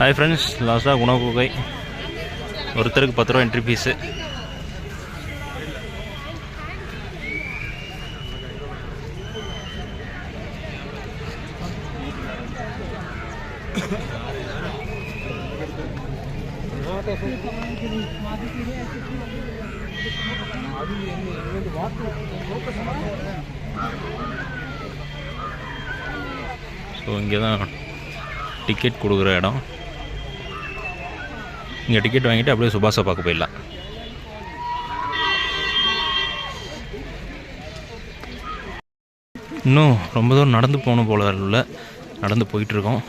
Hi friends லாஸ்ட்டாக உணவு குகை ஒருத்தருக்கு பத்து ரூபா என்ட்ரி ஃபீஸு ஸோ இங்கே தான் டிக்கெட் கொடுக்குற இடம். இங்கே டிக்கெட் வாங்கிட்டு அப்படியே சுபாஷை பார்க்க போயிடலாம். இன்னும் ரொம்ப தூரம் நடந்து போகணும் போல இல்லை நடந்து போயிட்டுருக்கோம்.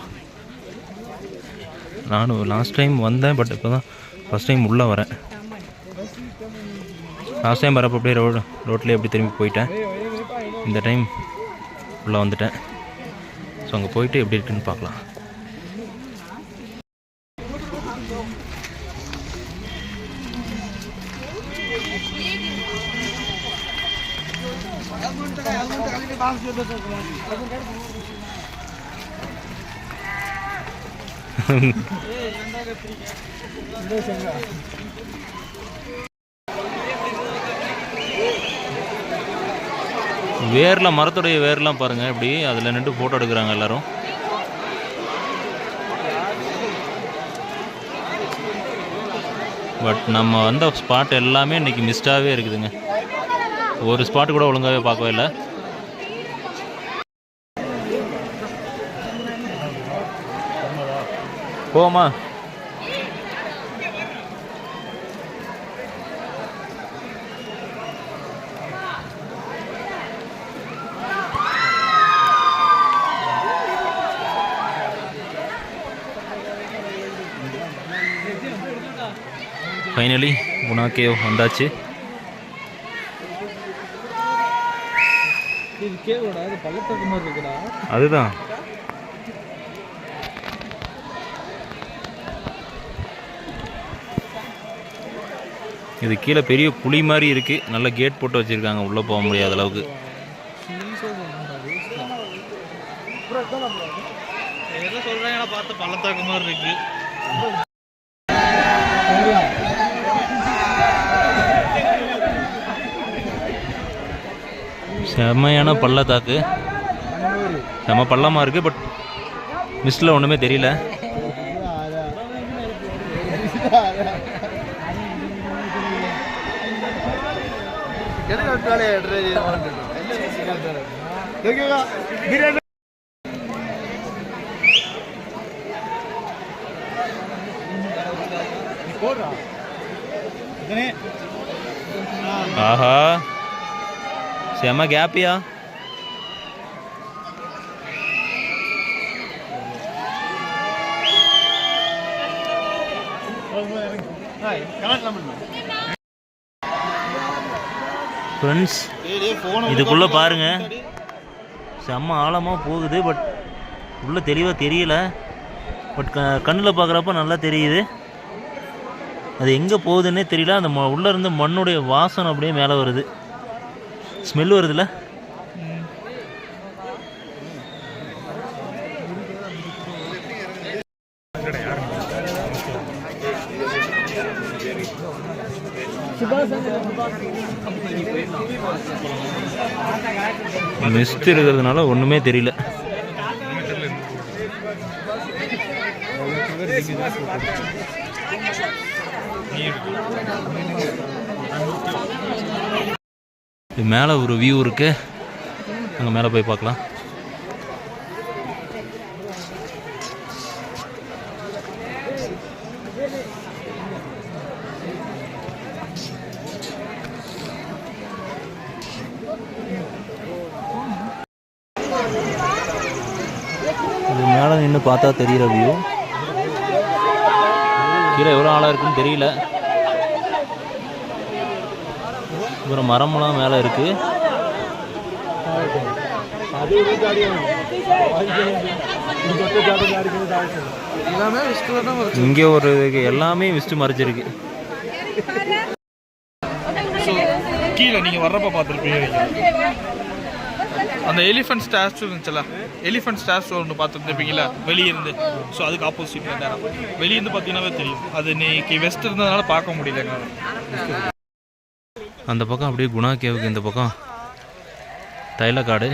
நானும் லாஸ்ட் டைம் வந்தேன் பட் இப்போ தான் ஃபஸ்ட் டைம் உள்ளே வரேன். லாஸ்ட் டைம் வரப்போ அப்படியே ரோடு ரோட்லேயே அப்படி திரும்பி போயிட்டேன். இந்த டைம் உள்ளே வந்துட்டேன். ஸோ அங்கே போயிட்டு எப்படி இருக்குன்னு பார்க்கலாம். வேரில் மரத்துடைய வேர்லாம் பாருங்கள் இப்படி அதில் நின்று ஃபோட்டோ எடுக்கிறாங்க எல்லாரும். பட் நம்ம வந்த ஸ்பாட் எல்லாமே இன்றைக்கி மிஸ்டாகவே இருக்குதுங்க. ஒரு ஸ்பாட் கூட ஒழுங்காகவே பார்க்கவே இல்லை. போமா ஃபைனலி குணா கேவ் வந்தாச்சு. இது கேவோடா இது பள்ளத்தக்க மாதிரி இருக்குடா. அதுதான். இது கீழே பெரிய குழி மாதிரி இருக்கு. நல்ல கேட் போட்டு வச்சிருக்காங்க. உள்ள போக முடியாத அளவுக்கு. எல்லாம் சொல்றாங்க பார்த்து பள்ளத்தாக்கு மாதிரி இருக்கு. செம்மையான பள்ளத்தாக்கு. செம்ம பள்ளமாக இருக்குது பட் மிஸ்டில் ஒன்றுமே தெரியல. ஆஹா. செம கேப்பியா ஃப்ரெண்ட்ஸ் இதுக்குள்ளே பாருங்க. செம்ம ஆழமாக போகுது பட் உள்ளே தெளிவாக தெரியல. பட் க கண்ணில் பார்க்குறப்ப நல்லா தெரியுது. அது எங்கே போகுதுன்னே தெரியல. அந்த ம உள்ளே இருந்து மண்ணுடைய வாசனை அப்படியே மேலே வருது. ஸ்மெல் வருதுல்ல மிஸ்ட் இருக்கிறதுனால ஒன்றுமே தெரியல. இது மேலே ஒரு வியூ இருக்கு. அங்கே மேலே போய் பார்க்கலாம். இது மேலே நின்று பார்த்தா தெரியிற வியூ கீழே எவ்வளோ ஆளாக இருக்குன்னு தெரியல. அப்புறம் மரமெல்லாம் மேலே இருக்குது இங்கே ஒரு எல்லாமே விஸ்ட் மறைச்சிருக்கு. கீழே நீங்க வர்றப்ப பார்த்துருப்பீங்க. அந்த எலிஃபென்ட் ஸ்டாச்சு இருந்துச்சுல எலிஃபென்ட் ஸ்டாச்சு ஒன்று பார்த்துருந்துருப்பீங்களா வெளியிருந்து. ஸோ அதுக்கு ஆப்போசிட் நேரம் வெளியிருந்து பார்த்தீங்கன்னாவே தெரியும். அது இன்னைக்கு வெஸ்ட் இருந்ததுனால பார்க்க முடியல என்னால் அந்த பக்கம் அப்படியே குணா கேவுக்கு இந்த பக்கம். தைலக்காடு.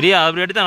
இரியா அப்படி எடுத்தா